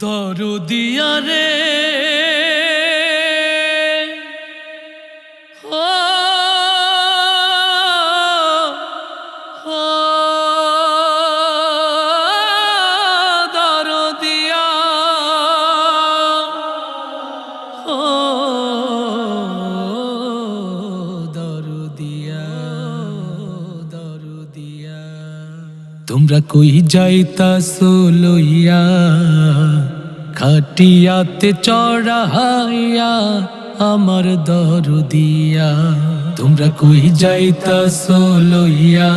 দরদিয়া রে তোমরা কই যাইতা লইয়া? খাটিয়াতে চড়াইয়া আমার দরদিয়া তোমরা কই যাইতা লইয়া?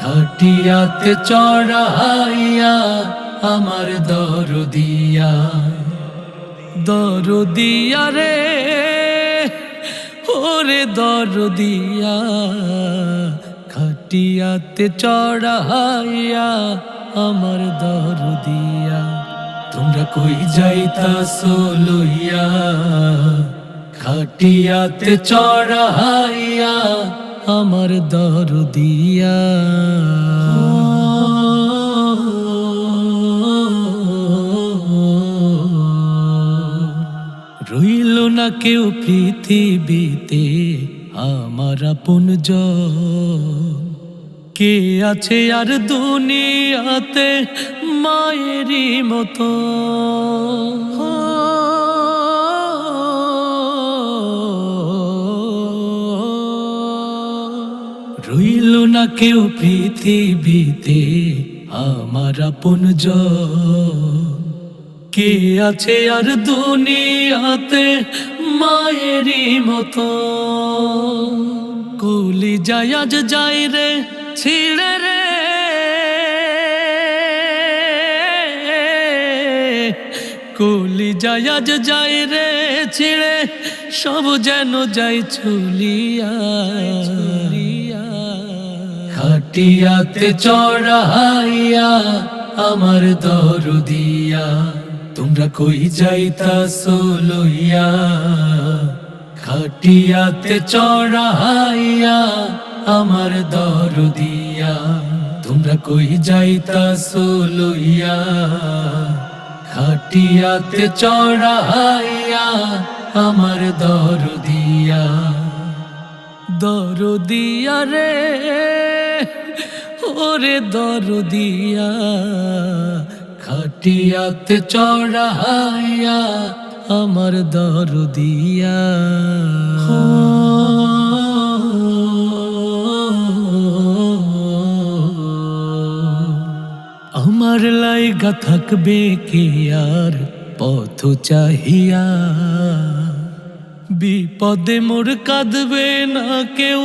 খাটিয়াতে চড়াইয়া আমার দরদিয়া দরদিয়া রে, ওরে দরদিয়া খাটিয়াতে চড়াইয়া আমার দরদিয়া কই যাইতা লইয়া খাটিয়াতে চড়াইয়া আমার দরদিয়া রইল না কেউ পৃথিবীতে আমার আপন কে আছে আর দুনিয়াতে মায়েরই মতো? রইল না কেউ পৃথিবীতে, আমার আপন কে আছে আর দুনিয়াতে মায়েরই মতো? কুলি যায় আজ যাই রে ছিড়ে রে। কুলি যায় আজ যাই রে ছিড়ে সব যেন যাই চুলিয়া খাটিয়াতে চড়াইয়া আমার দরদিয়া তোমরা কই যাইতা লইয়া? খাটিয়াতে চড়াইয়া আমার দরদিয়া, তোমরা কই যাইতা লইয়া? খাটিয়াতে চড়াইয়া আমার দরদিয়া। দরদিয়া রে, ওরে দরদিয়া। খাটিয়াতে চড়াইয়া আমার দরদিয়া। লাইগা থাকবে কে আর পথ চাহিয়া বিপদে মোর কাঁদবে না কেউ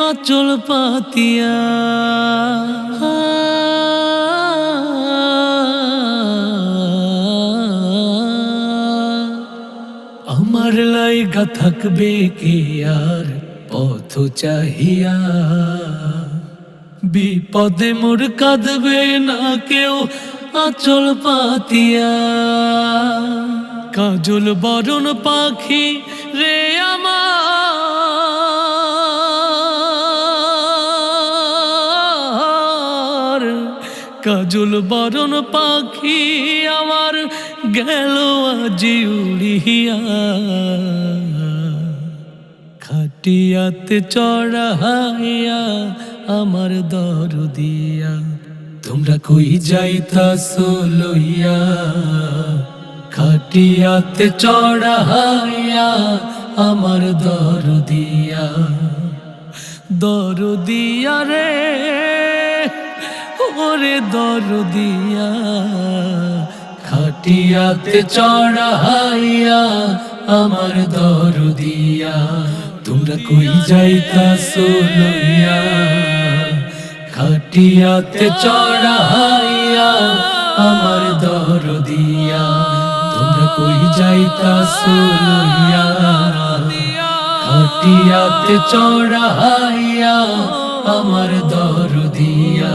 আচল পাতিয়া আমার লাইগা থাকবে কে আর পথ চাহিয়া বিপদে মোর কাঁদবে না কেউ আচল পাতিয়া। কাজল বরণ পাখি রে আমার। কাজল বরণ পাখি আমার গেল আজি উড়িয়া। খাটিয়াতে চড়াইয়া আমার দরদিয়া। তোমরা কই যাইতা লইয়া? খাটিয়াতে চড়াইয়া আমার দরদিয়া। দরদিয়া রে, ওরে দরদিয়া। খাটিয়াতে চড়াইয়া আমার দরদিয়া। তোমরা কই যাইতা লইয়া? খাটিয়াতে চড়াইয়া আমার দরদিয়া তোমরা কই যাইতা লইয়া? খাটিয়াতে চড়াইয়া আমার দরদিয়া